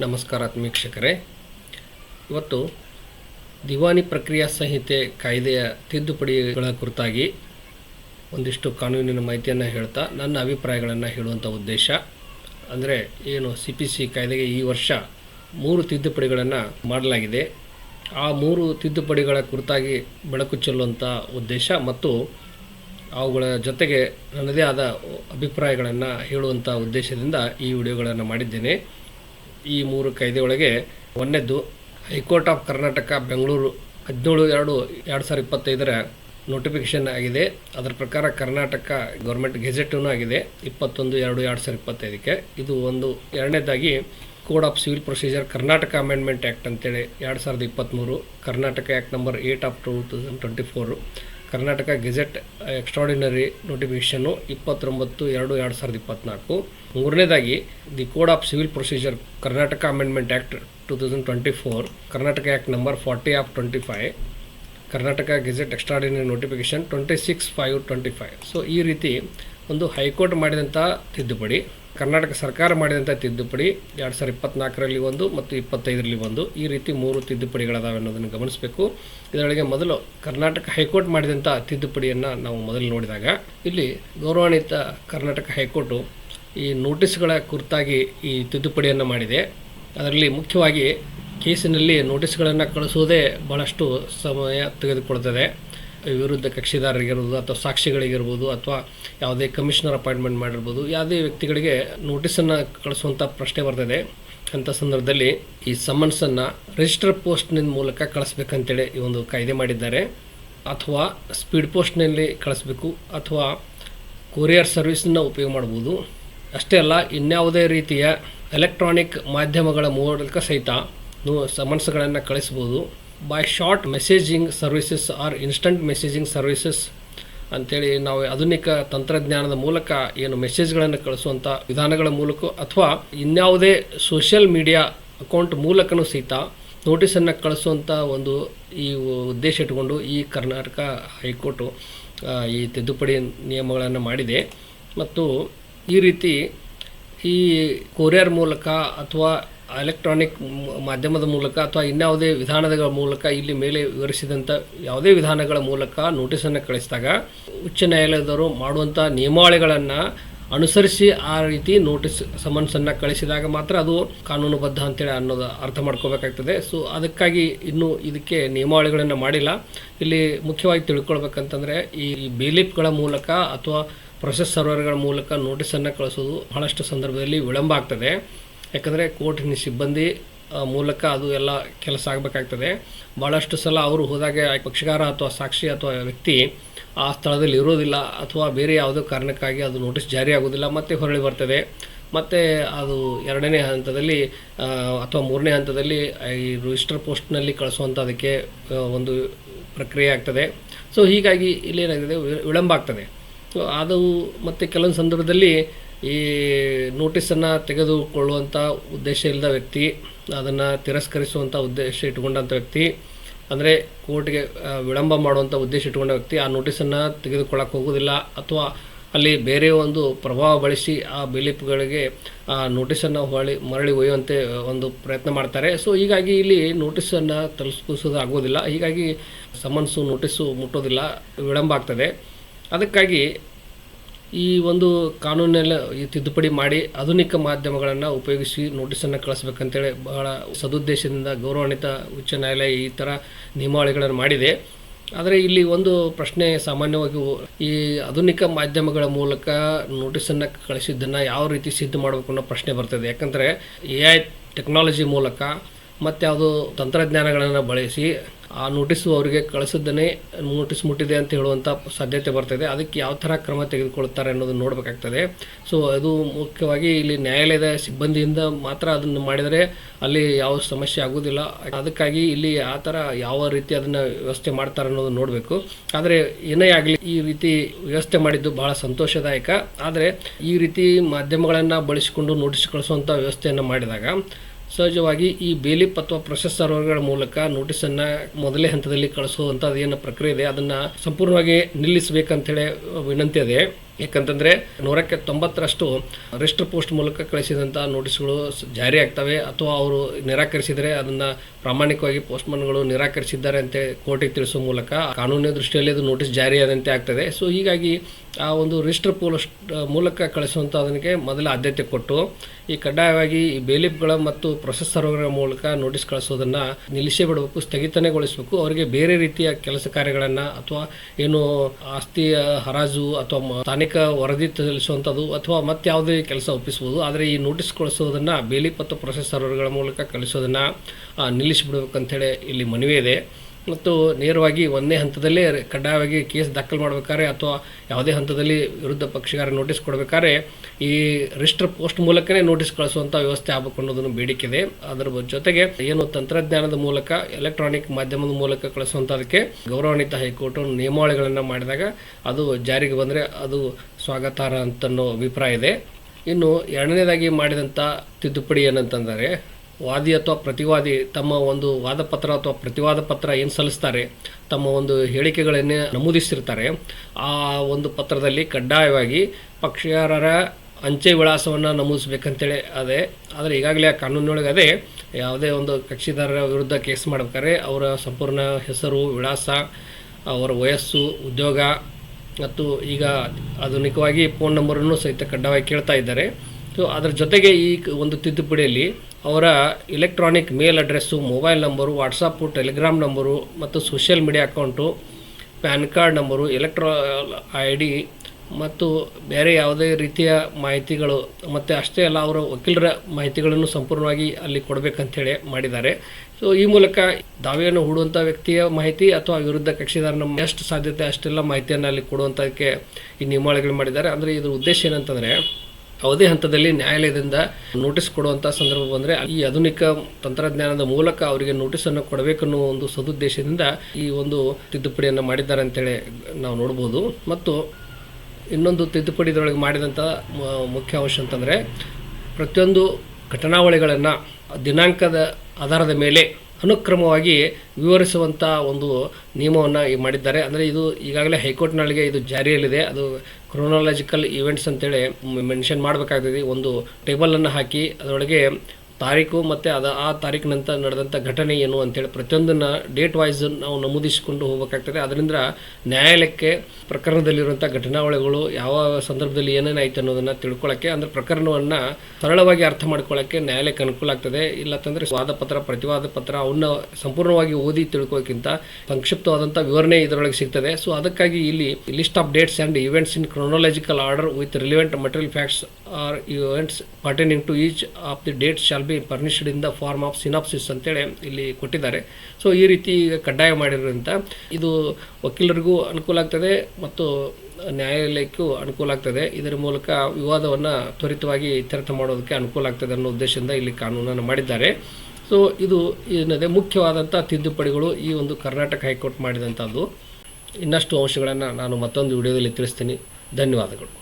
ನಮಸ್ಕಾರ ವೀಕ್ಷಕರೇ. ಇವತ್ತು ದಿವಾನಿ ಪ್ರಕ್ರಿಯಾ ಸಂಹಿತೆ ಕಾಯ್ದೆಯ ತಿದ್ದುಪಡಿಗಳ ಕುರಿತಾಗಿ ಒಂದಿಷ್ಟು ಕಾನೂನಿನ ಮಾಹಿತಿಯನ್ನು ಹೇಳ್ತಾ ನನ್ನ ಅಭಿಪ್ರಾಯಗಳನ್ನು ಹೇಳುವಂಥ ಉದ್ದೇಶ. ಅಂದರೆ ಏನು ಸಿ ಪಿ ಸಿ ಕಾಯ್ದೆಗೆ ಈ ವರ್ಷ ಮೂರು ತಿದ್ದುಪಡಿಗಳನ್ನು ಮಾಡಲಾಗಿದೆ. ಆ ಮೂರು ತಿದ್ದುಪಡಿಗಳ ಕುರಿತಾಗಿ ಬೆಳಕು ಚೆಲ್ಲುವಂಥ ಉದ್ದೇಶ ಮತ್ತು ಅವುಗಳ ಜೊತೆಗೆ ನನ್ನದೇ ಆದ ಅಭಿಪ್ರಾಯಗಳನ್ನು ಹೇಳುವಂಥ ಉದ್ದೇಶದಿಂದ ಈ ವಿಡಿಯೋಗಳನ್ನು ಮಾಡಿದ್ದೇನೆ. ಈ ಮೂರು ಕಾಯ್ದೆಯೊಳಗೆ ಒಂದನೇದ್ದು High Court of Karnataka, Bengaluru ಹದಿನೇಳು ಎರಡು ಎರಡು ಸಾವಿರದ ಇಪ್ಪತ್ತೈದರ ನೋಟಿಫಿಕೇಷನ್ ಆಗಿದೆ. ಅದರ ಪ್ರಕಾರ ಕರ್ನಾಟಕ ಗೌರ್ಮೆಂಟ್ ಗೆಜೆಟೂ ಆಗಿದೆ. ಇಪ್ಪತ್ತೊಂದು ಎರಡು ಎರಡು ಸಾವಿರದ ಇಪ್ಪತ್ತೈದಕ್ಕೆ. ಇದು ಒಂದು ಎರಡನೇದಾಗಿ code of civil procedure Karnataka amendment act ಅಂತೇಳಿ ಎರಡು ಸಾವಿರದ ಇಪ್ಪತ್ತ್ಮೂರು Karnataka act number eight of two thousand twenty four Karnataka gazette extraordinary notification ಇಪ್ಪತ್ತೊಂಬತ್ತು ಎರಡು ಎರಡು ಸಾವಿರದ ಇಪ್ಪತ್ತ್ನಾಲ್ಕು ಮೂರನೇದಾಗಿ, the code of civil procedure, Karnataka amendment act two thousand twenty four Karnataka act number forty of twenty five Karnataka gazette extraordinary notification twenty six five twenty five so, ಈ ರೀತಿ ಒಂದು high court ಮಾಡಿದಂಥ ತಿದ್ದುಪಡಿ. ಕರ್ನಾಟಕ ಸರ್ಕಾರ ಮಾಡಿದಂಥ ತಿದ್ದುಪಡಿ ಎರಡು ಸಾವಿರದ ಇಪ್ಪತ್ನಾಲ್ಕರಲ್ಲಿ ಒಂದು ಮತ್ತು ಇಪ್ಪತ್ತೈದರಲ್ಲಿ ಒಂದು. ಈ ರೀತಿ ಮೂರು ತಿದ್ದುಪಡಿಗಳದಾವೆ ಅನ್ನೋದನ್ನು ಗಮನಿಸಬೇಕು. ಇದರೊಳಗೆ ಮೊದಲು ಕರ್ನಾಟಕ ಹೈಕೋರ್ಟ್ ಮಾಡಿದಂಥ ತಿದ್ದುಪಡಿಯನ್ನು ನಾವು ಮೊದಲು ನೋಡಿದಾಗ, ಇಲ್ಲಿ ಗೌರವಾನ್ವಿತ ಕರ್ನಾಟಕ ಹೈಕೋರ್ಟು ಈ ನೋಟಿಸ್ಗಳ ಕುರಿತಾಗಿ ಈ ತಿದ್ದುಪಡಿಯನ್ನು ಮಾಡಿದೆ. ಅದರಲ್ಲಿ ಮುಖ್ಯವಾಗಿ ಕೇಸಿನಲ್ಲಿ ನೋಟಿಸ್ಗಳನ್ನು ಕಳಿಸುವುದೇ ಭಾಳಷ್ಟು ಸಮಯ ತೆಗೆದುಕೊಳ್ತದೆ. ವಿರುದ್ಧ ಕಕ್ಷಿದಾರರಿಗಿರ್ಬೋದು ಅಥವಾ ಸಾಕ್ಷಿಗಳಿಗಿರ್ಬೋದು ಅಥವಾ ಯಾವುದೇ ಕಮಿಷನರ್ ಅಪಾಯಿಂಟ್ಮೆಂಟ್ ಮಾಡಿರ್ಬೋದು, ಯಾವುದೇ ವ್ಯಕ್ತಿಗಳಿಗೆ ನೋಟಿಸನ್ನು ಕಳಿಸುವಂಥ ಪ್ರಶ್ನೆ ಬರ್ತದೆ. ಅಂಥ ಸಂದರ್ಭದಲ್ಲಿ ಈ ಸಮನ್ಸನ್ನು ರಿಜಿಸ್ಟರ್ ಪೋಸ್ಟ್ನ ಮೂಲಕ ಕಳಿಸ್ಬೇಕಂತೇಳಿ ಈ ಒಂದು ಕಾಯ್ದೆ ಮಾಡಿದ್ದಾರೆ. ಅಥವಾ ಸ್ಪೀಡ್ ಪೋಸ್ಟ್ನಲ್ಲಿ ಕಳಿಸ್ಬೇಕು, ಅಥವಾ ಕೊರಿಯರ್ ಸರ್ವಿಸನ್ನು ಉಪಯೋಗ ಮಾಡ್ಬೋದು. ಅಷ್ಟೇ ಅಲ್ಲ, ಇನ್ಯಾವುದೇ ರೀತಿಯ ಎಲೆಕ್ಟ್ರಾನಿಕ್ ಮಾಧ್ಯಮಗಳ ಮೂಲಕ ಸಹಿತ ಸಮನ್ಸ್ಗಳನ್ನು ಕಳಿಸ್ಬೋದು. By short messaging services or instant messaging services ಅಂಥೇಳಿ ನಾವು ಆಧುನಿಕ ತಂತ್ರಜ್ಞಾನದ ಮೂಲಕ ಏನು ಮೆಸೇಜ್ಗಳನ್ನು ಕಳಿಸುವಂಥ ವಿಧಾನಗಳ ಮೂಲಕ ಅಥವಾ ಇನ್ಯಾವುದೇ ಸೋಷಿಯಲ್ ಮೀಡಿಯಾ ಅಕೌಂಟ್ ಮೂಲಕನೂ ಸಹಿತ ನೋಟಿಸನ್ನು ಕಳಿಸುವಂಥ ಒಂದು ಈ ಉದ್ದೇಶ ಇಟ್ಟುಕೊಂಡು ಈ ಕರ್ನಾಟಕ ಹೈಕೋರ್ಟು ಈ ತಿದ್ದುಪಡಿ ನಿಯಮಗಳನ್ನು ಮಾಡಿದೆ. ಮತ್ತು ಈ ರೀತಿ ಈ ಕೊರಿಯರ್ ಮೂಲಕ ಅಥವಾ ಎಲೆಕ್ಟ್ರಾನಿಕ್ ಮಾಧ್ಯಮದ ಮೂಲಕ ಅಥವಾ ಇನ್ಯಾವುದೇ ವಿಧಾನಗಳ ಮೂಲಕ ಇಲ್ಲಿ ಮೇಲೆ ವಿವರಿಸಿದಂಥ ಯಾವುದೇ ವಿಧಾನಗಳ ಮೂಲಕ ನೋಟಿಸನ್ನು ಕಳಿಸಿದಾಗ ಉಚ್ಚ ನ್ಯಾಯಾಲಯದವರು ಮಾಡುವಂಥ ನಿಯಮಾವಳಿಗಳನ್ನು ಅನುಸರಿಸಿ ಆ ರೀತಿ ನೋಟಿಸ್ ಸಮನ್ಸನ್ನು ಕಳಿಸಿದಾಗ ಮಾತ್ರ ಅದು ಕಾನೂನುಬದ್ಧ ಅಂತೇಳಿ ಅನ್ನೋದು ಅರ್ಥ ಮಾಡ್ಕೋಬೇಕಾಗ್ತದೆ. ಸೊ ಅದಕ್ಕಾಗಿ ಇನ್ನೂ ಇದಕ್ಕೆ ನಿಯಮಾವಳಿಗಳನ್ನು ಮಾಡಿಲ್ಲ. ಇಲ್ಲಿ ಮುಖ್ಯವಾಗಿ ತಿಳ್ಕೊಳ್ಬೇಕಂತಂದರೆ ಈ ಬೇಲಿಪ್ಗಳ ಮೂಲಕ ಅಥವಾ ಪ್ರೊಸೆಸ್ ಸರ್ವರ್ಗಳ ಮೂಲಕ ನೋಟಿಸನ್ನು ಕಳಿಸೋದು ಬಹಳಷ್ಟು ಸಂದರ್ಭದಲ್ಲಿ ವಿಳಂಬ ಆಗ್ತದೆ. ಯಾಕಂದರೆ ಕೋರ್ಟಿನ ಸಿಬ್ಬಂದಿ ಮೂಲಕ ಅದು ಎಲ್ಲ ಕೆಲಸ ಆಗಬೇಕಾಗ್ತದೆ. ಭಾಳಷ್ಟು ಸಲ ಅವರು ಹೋದಾಗ ಪಕ್ಷಗಾರ ಅಥವಾ ಸಾಕ್ಷಿ ಅಥವಾ ವ್ಯಕ್ತಿ ಆ ಸ್ಥಳದಲ್ಲಿ ಇರೋದಿಲ್ಲ ಅಥವಾ ಬೇರೆ ಯಾವುದೋ ಕಾರಣಕ್ಕಾಗಿ ಅದು ನೋಟಿಸ್ ಜಾರಿ ಆಗೋದಿಲ್ಲ, ಮತ್ತೆ ಹೊರಳಿ ಬರ್ತದೆ. ಮತ್ತು ಅದು ಎರಡನೇ ಹಂತದಲ್ಲಿ ಅಥವಾ ಮೂರನೇ ಹಂತದಲ್ಲಿ ಈ ರಿಜಿಸ್ಟರ್ ಪೋಸ್ಟ್ನಲ್ಲಿ ಕಳಿಸುವಂಥದಕ್ಕೆ ಅದಕ್ಕೆ ಒಂದು ಪ್ರಕ್ರಿಯೆ ಆಗ್ತದೆ. ಸೊ ಹೀಗಾಗಿ ಇಲ್ಲೇನಾಗಿದೆ ವಿ- ವಿಳಂಬ ಆಗ್ತದೆ. ಸೊ ಅದು ಮತ್ತು ಕೆಲವೊಂದು ಸಂದರ್ಭದಲ್ಲಿ ಈ ನೋಟಿಸನ್ನು ತೆಗೆದುಕೊಳ್ಳುವಂಥ ಉದ್ದೇಶ ಇಲ್ಲದ ವ್ಯಕ್ತಿ, ಅದನ್ನು ತಿರಸ್ಕರಿಸುವಂಥ ಉದ್ದೇಶ ಇಟ್ಕೊಂಡಂಥ ವ್ಯಕ್ತಿ, ಅಂದರೆ ಕೋರ್ಟ್ಗೆ ವಿಳಂಬ ಮಾಡುವಂಥ ಉದ್ದೇಶ ಇಟ್ಕೊಂಡ ವ್ಯಕ್ತಿ ಆ ನೋಟಿಸನ್ನು ತೆಗೆದುಕೊಳ್ಳೋಕೆ ಹೋಗೋದಿಲ್ಲ ಅಥವಾ ಅಲ್ಲಿ ಬೇರೆ ಒಂದು ಪ್ರಭಾವ ಬಳಸಿ ಆ ಬಿಲಿಪ್ಗಳಿಗೆ, ಆ, ನೋಟಿಸನ್ನು ಹೊಳಿ, ಮರಳಿ ಒಯ್ಯುವಂತೆ ಒಂದು ಪ್ರಯತ್ನ ಮಾಡ್ತಾರೆ. ಸೊ ಹೀಗಾಗಿ ಇಲ್ಲಿ ನೋಟಿಸನ್ನು ತಲುಪಿಸೋದಾಗೋದಿಲ್ಲ ಹೀಗಾಗಿ ಸಮನ್ಸು, ನೋಟಿಸು ಮುಟ್ಟೋದಿಲ್ಲ, ವಿಳಂಬ ಆಗ್ತದೆ. ಅದಕ್ಕಾಗಿ ಈ ಒಂದು ಕಾನೂನೆಲ್ಲ ತಿದ್ದುಪಡಿ ಮಾಡಿ ಆಧುನಿಕ ಮಾಧ್ಯಮಗಳನ್ನು ಉಪಯೋಗಿಸಿ ನೋಟಿಸನ್ನು ಕಳಿಸ್ಬೇಕಂತೇಳಿ ಬಹಳ ಸದುದ್ದೇಶದಿಂದ ಗೌರವಾನ್ವಿತ ಉಚ್ಚ ನ್ಯಾಯಾಲಯ ಈ ಥರ ನಿಯಮಾವಳಿಗಳನ್ನು ಮಾಡಿದೆ. ಆದರೆ ಇಲ್ಲಿ ಒಂದು ಪ್ರಶ್ನೆ ಸಾಮಾನ್ಯವಾಗಿ ಈ ಆಧುನಿಕ ಮಾಧ್ಯಮಗಳ ಮೂಲಕ ನೋಟಿಸನ್ನು ಕಳಿಸಿದ್ದನ್ನು ಯಾವ ರೀತಿ ಸಿದ್ಧ ಮಾಡಬೇಕು ಅನ್ನೋ ಪ್ರಶ್ನೆ ಬರ್ತದೆ. ಯಾಕಂದರೆ ಎ ಐ ಟೆಕ್ನಾಲಜಿ ಮೂಲಕ ಮತ್ತು ಅದು ತಂತ್ರಜ್ಞಾನಗಳನ್ನು ಬಳಸಿ ಆ ನೋಟಿಸು ಅವರಿಗೆ ಕಳಿಸಿದ್ದನ್ನೇ ನೋಟಿಸ್ ಮುಟ್ಟಿದೆ ಅಂತ ಹೇಳುವಂಥ ಸಾಧ್ಯತೆ ಬರ್ತದೆ. ಅದಕ್ಕೆ ಯಾವ ಥರ ಕ್ರಮ ತೆಗೆದುಕೊಳ್ತಾರೆ ಅನ್ನೋದನ್ನು ನೋಡಬೇಕಾಗ್ತದೆ. ಸೊ ಅದು ಮುಖ್ಯವಾಗಿ ಇಲ್ಲಿ ನ್ಯಾಯಾಲಯದ ಸಿಬ್ಬಂದಿಯಿಂದ ಮಾತ್ರ ಅದನ್ನು ಮಾಡಿದರೆ ಅಲ್ಲಿ ಯಾವ ಸಮಸ್ಯೆ ಆಗುವುದಿಲ್ಲ. ಅದಕ್ಕಾಗಿ ಇಲ್ಲಿ ಆ ಥರ ಯಾವ ರೀತಿ ಅದನ್ನು ವ್ಯವಸ್ಥೆ ಮಾಡ್ತಾರೆ ಅನ್ನೋದನ್ನು ನೋಡಬೇಕು. ಆದರೆ ಏನೇ ಆಗಲಿ ಈ ರೀತಿ ವ್ಯವಸ್ಥೆ ಮಾಡಿದ್ದು ಬಹಳ ಸಂತೋಷದಾಯಕ. ಆದರೆ ಈ ರೀತಿ ಮಾಧ್ಯಮಗಳನ್ನು ಬಳಸಿಕೊಂಡು ನೋಟಿಸ್ ಕಳಿಸುವಂಥ ವ್ಯವಸ್ಥೆಯನ್ನು ಮಾಡಿದಾಗ ಸಹಜವಾಗಿ ಈ ಬೇಲಿಪ್ ಅಥವಾ ಪ್ರೊಸೆಸ್ ಸರ್ವರ್ಗಳ ಮೂಲಕ ನೋಟಿಸನ್ನು ಮೊದಲೇ ಹಂತದಲ್ಲಿ ಕಳಿಸುವಂಥದ್ದು ಏನು ಪ್ರಕ್ರಿಯೆ ಇದೆ, ಅದನ್ನು ಸಂಪೂರ್ಣವಾಗಿ ನಿಲ್ಲಿಸಬೇಕಂತೇಳಿ ವಿನಂತಿ ಇದೆ. ಯಾಕಂತಂದರೆ ನೂರಕ್ಕೆ ತೊಂಬತ್ತರಷ್ಟು ರಿಜಿಸ್ಟರ್ ಪೋಸ್ಟ್ ಮೂಲಕ ಕಳಿಸಿದಂಥ ನೋಟಿಸ್ಗಳು ಜಾರಿ ಆಗ್ತವೆ, ಅಥವಾ ಅವರು ನಿರಾಕರಿಸಿದರೆ ಅದನ್ನು ಪ್ರಾಮಾಣಿಕವಾಗಿ ಪೋಸ್ಟ್ಮನ್ಗಳು ನಿರಾಕರಿಸಿದ್ದಾರೆ ಅಂತ ಕೋರ್ಟಿಗೆ ತಿಳಿಸುವ ಮೂಲಕ ಕಾನೂನಿನ ದೃಷ್ಟಿಯಲ್ಲಿ ಅದು ನೋಟಿಸ್ ಜಾರಿಯಾದಂತೆ ಆಗ್ತದೆ. ಸೊ ಹೀಗಾಗಿ ಆ ಒಂದು ರಿಜಿಸ್ಟರ್ ಪೋಸ್ಟ್ ಮೂಲಕ ಕಳಿಸುವಂಥ ಅದನಿಗೆ ಮೊದಲ ಆದ್ಯತೆ ಕೊಟ್ಟು, ಈ ಕಡ್ಡಾಯವಾಗಿ ಈ ಬೇಲಿಪ್ಗಳ ಮತ್ತು ಪ್ರೊಸೆಸ್ ಸರ್ವರ್ಗಳ ಮೂಲಕ ನೋಟಿಸ್ ಕಳಿಸೋದನ್ನು ನಿಲ್ಲಿಸೇ ಬಿಡಬೇಕು, ಸ್ಥಗಿತನೆಗೊಳಿಸಬೇಕು. ಅವರಿಗೆ ಬೇರೆ ರೀತಿಯ ಕೆಲಸ ಕಾರ್ಯಗಳನ್ನು ಅಥವಾ ಏನು ಆಸ್ತಿಯ ಹರಾಜು ಅಥವಾ ಸ್ಥಾನಿಕ ವರದಿ ತಿಳಿಸುವಂಥದ್ದು ಅಥವಾ ಮತ್ಯಾವುದೇ ಕೆಲಸ ಒಪ್ಪಿಸ್ಬೋದು. ಆದರೆ ಈ ನೋಟಿಸ್ ಕಳಿಸೋದನ್ನು ಬೇಲಿಪ್ ಮತ್ತು ಪ್ರೊಸೆಸ್ ಸರ್ವರ್ಗಳ ಮೂಲಕ ಕಳಿಸೋದನ್ನು ನಿಲ್ಲಿಸಿಬಿಡ್ಬೇಕಂತೇಳಿ ಇಲ್ಲಿ ಮನವಿ ಇದೆ. ಮತ್ತು ನೇರವಾಗಿ ಒಂದೇ ಹಂತದಲ್ಲೇ ಕಡ್ಡಾಯವಾಗಿ ಕೇಸ್ ದಾಖಲು ಮಾಡಬೇಕಾದ್ರೆ ಅಥವಾ ಯಾವುದೇ ಹಂತದಲ್ಲಿ ವಿರುದ್ಧ ಪಕ್ಷಗಾರ ನೋಟಿಸ್ ಕೊಡಬೇಕಾದ್ರೆ ಈ ರಿಜಿಸ್ಟರ್ ಪೋಸ್ಟ್ ಮೂಲಕನೇ ನೋಟಿಸ್ ಕಳಿಸುವಂಥ ವ್ಯವಸ್ಥೆ ಆಗಬೇಕು ಅನ್ನೋದನ್ನು ಬೇಡಿಕೆ ಇದೆ. ಅದರ ಜೊತೆಗೆ ಏನು ತಂತ್ರಜ್ಞಾನದ ಮೂಲಕ ಎಲೆಕ್ಟ್ರಾನಿಕ್ ಮಾಧ್ಯಮದ ಮೂಲಕ ಕಳಿಸುವಂಥದಕ್ಕೆ ಗೌರವಾನ್ವಿತ ಹೈಕೋರ್ಟ್ ನಿಯಮಾವಳಿಗಳನ್ನು ಮಾಡಿದಾಗ ಅದು ಜಾರಿಗೆ ಬಂದರೆ ಅದು ಸ್ವಾಗತಾರ್ಹ ಅಂತನ್ನೋ ಅಭಿಪ್ರಾಯ ಇದೆ. ಇನ್ನು ಎರಡನೇದಾಗಿ ಮಾಡಿದಂಥ ತಿದ್ದುಪಡಿ ಏನಂತಂದರೆ ವಾದಿ ಅಥವಾ ಪ್ರತಿವಾದಿ ತಮ್ಮ ಒಂದು ವಾದಪತ್ರ ಅಥವಾ ಪ್ರತಿವಾದ ಪತ್ರ ಏನು ಸಲ್ಲಿಸ್ತಾರೆ, ತಮ್ಮ ಒಂದು ಹೇಳಿಕೆಗಳನ್ನೇ ನಮೂದಿಸಿರ್ತಾರೆ ಆ ಒಂದು ಪತ್ರದಲ್ಲಿ ಕಡ್ಡಾಯವಾಗಿ ಪಕ್ಷಗಾರರ ಅಂಚೆ ವಿಳಾಸವನ್ನು ನಮೂದಿಸ್ಬೇಕಂತೇಳಿ ಅದೇ. ಆದರೆ ಈಗಾಗಲೇ ಆ ಕಾನೂನಿನೊಳಗೆ ಅದೇ, ಯಾವುದೇ ಒಂದು ಕಕ್ಷಿದಾರರ ವಿರುದ್ಧ ಕೇಸ್ ಮಾಡ್ಬೇಕಾದ್ರೆ ಅವರ ಸಂಪೂರ್ಣ ಹೆಸರು, ವಿಳಾಸ, ಅವರ ವಯಸ್ಸು, ಉದ್ಯೋಗ, ಮತ್ತು ಈಗ ಆಧುನಿಕವಾಗಿ ಫೋನ್ ನಂಬರನ್ನು ಸಹಿತ ಕಡ್ಡಾಯವಾಗಿ ಕೇಳ್ತಾ ಇದ್ದಾರೆ. ಸೊ ಅದರ ಜೊತೆಗೆ ಈ ಒಂದು ತಿದ್ದುಪಡಿಯಲ್ಲಿ ಅವರ electronic mail address mobile number WhatsApp Telegram number ಮತ್ತು social media account PAN card number elector I D ಮತ್ತು ಬೇರೆ ಯಾವುದೇ ರೀತಿಯ ಮಾಹಿತಿಗಳು ಮತ್ತು ಅಷ್ಟೇ ಅಲ್ಲ ಅವರ ವಕೀಲರ ಮಾಹಿತಿಗಳನ್ನು ಸಂಪೂರ್ಣವಾಗಿ ಅಲ್ಲಿ ಕೊಡಬೇಕಂತೇಳಿ ಮಾಡಿದ್ದಾರೆ. ಸೊ ಈ ಮೂಲಕ ದಾವೆಯನ್ನು ಹೂಡುವಂಥ ವ್ಯಕ್ತಿಯ ಮಾಹಿತಿ ಅಥವಾ ವಿರುದ್ಧ ಕಕ್ಷಿದಾರನ ಎಷ್ಟು ಸಾಧ್ಯತೆ ಅಷ್ಟೆಲ್ಲ ಮಾಹಿತಿಯನ್ನು ಅಲ್ಲಿ ಕೊಡುವಂಥದ್ದಕ್ಕೆ ಈ ನಿಯಮಾವಳಿಗಳು ಮಾಡಿದ್ದಾರೆ. ಅಂದರೆ ಇದರ ಉದ್ದೇಶ ಏನಂತಂದರೆ ಯಾವುದೇ ಹಂತದಲ್ಲಿ ನ್ಯಾಯಾಲಯದಿಂದ ನೋಟಿಸ್ ಕೊಡುವಂಥ ಸಂದರ್ಭ ಬಂದರೆ ಈ ಆಧುನಿಕ ತಂತ್ರಜ್ಞಾನದ ಮೂಲಕ ಅವರಿಗೆ ನೋಟಿಸನ್ನು ಕೊಡಬೇಕನ್ನೋ ಒಂದು ಸದುದ್ದೇಶದಿಂದ ಈ ಒಂದು ತಿದ್ದುಪಡಿಯನ್ನು ಮಾಡಿದ್ದಾರೆ ಅಂತೇಳಿ ನಾವು ನೋಡ್ಬೋದು. ಮತ್ತು ಇನ್ನೊಂದು ತಿದ್ದುಪಡಿದೊಳಗೆ ಮಾಡಿದಂಥ ಮ- ಮುಖ್ಯ ಅಂಶ ಅಂತಂದರೆ ಪ್ರತಿಯೊಂದು ಘಟನಾವಳಿಗಳನ್ನು ದಿನಾಂಕದ ಆಧಾರದ ಮೇಲೆ ಅನುಕ್ರಮವಾಗಿ ವಿವರಿಸುವಂಥ ಒಂದು ನಿಯಮವನ್ನು ಮಾಡಿದ್ದಾರೆ. ಅಂದರೆ ಇದು ಈಗಾಗಲೇ ಹೈಕೋರ್ಟ್ನೊಳಗೆ ಇದು ಜಾರಿಯಲ್ಲಿದೆ. ಅದು ಕ್ರೊನಾಲಜಿಕಲ್ ಇವೆಂಟ್ಸ್ ಅಂತೇಳಿ ಮೆನ್ಷನ್ ಮಾಡಬೇಕಾಗ್ತದೆ. ಒಂದು ಟೇಬಲನ್ನು ಹಾಕಿ ಅದರೊಳಗೆ ತಾರೀಕು ಮತ್ತು ಅದು ಆ ತಾರೀಕಿನಂತ ನಡೆದಂಥ ಘಟನೆ ಏನು ಅಂತೇಳಿ ಪ್ರತಿಯೊಂದನ್ನು ಡೇಟ್ ವೈಸ್ ನಾವು ನಮೂದಿಸಿಕೊಂಡು ಹೋಗಬೇಕಾಗ್ತದೆ. ಅದರಿಂದ ನ್ಯಾಯಾಲಯಕ್ಕೆ ಪ್ರಕರಣದಲ್ಲಿರುವಂಥ ಘಟನಾವಳಿಗಳು ಯಾವ ಸಂದರ್ಭದಲ್ಲಿ ಏನೇನಾಯಿತು ಅನ್ನೋದನ್ನು ತಿಳ್ಕೊಳ್ಳೋಕ್ಕೆ ಅಂದರೆ ಪ್ರಕರಣವನ್ನು ಸರಳವಾಗಿ ಅರ್ಥ ಮಾಡ್ಕೊಳ್ಳೋಕ್ಕೆ ನ್ಯಾಯಾಲಯಕ್ಕೆ ಅನುಕೂಲ ಆಗ್ತದೆ. ಇಲ್ಲತ್ತಂದರೆ ವಾದ ಪತ್ರ, ಪ್ರತಿವಾದ ಪತ್ರ ಅವನ್ನ ಸಂಪೂರ್ಣವಾಗಿ ಓದಿ ತಿಳ್ಕೊಳ್ಳೋಕ್ಕಿಂತ ಸಂಕ್ಷಿಪ್ತವಾದಂಥ ವಿವರಣೆ ಇದರೊಳಗೆ ಸಿಗ್ತದೆ. ಸೊ ಅದಕ್ಕಾಗಿ ಇಲ್ಲಿ list of dates and events in chronological order with relevant material facts or events pertaining to each of the dates shall be furnished in the form of synopsis ಅಂತೇಳಿ ಇಲ್ಲಿ ಕೊಟ್ಟಿದ್ದಾರೆ. ಸೊ, ಈ ರೀತಿ ಈಗ ಕಡ್ಡಾಯ ಮಾಡಿರೋದ್ರಿಂದ ಇದು ವಕೀಲರಿಗೂ ಅನುಕೂಲ ಆಗ್ತದೆ ಮತ್ತು ನ್ಯಾಯಾಲಯಕ್ಕೂ ಅನುಕೂಲ ಆಗ್ತದೆ. ಇದರ ಮೂಲಕ ವಿವಾದವನ್ನು ತ್ವರಿತವಾಗಿ ಇತ್ಯರ್ಥ ಮಾಡೋದಕ್ಕೆ ಅನುಕೂಲ ಆಗ್ತದೆ ಅನ್ನೋ ಉದ್ದೇಶದಿಂದ ಇಲ್ಲಿ ಕಾನೂನನ್ನು ಮಾಡಿದ್ದಾರೆ. ಸೊ, ಇದು ಏನಿದೆ ಮುಖ್ಯವಾದಂಥ ತಿದ್ದುಪಡಿಗಳು ಈ ಒಂದು ಕರ್ನಾಟಕ ಹೈಕೋರ್ಟ್ ಮಾಡಿದಂಥದ್ದು ಇನ್ನಷ್ಟು ಅಂಶಗಳನ್ನು ನಾನು ಮತ್ತೊಂದು ವಿಡಿಯೋದಲ್ಲಿ ತಿಳಿಸ್ತೀನಿ. ಧನ್ಯವಾದಗಳು.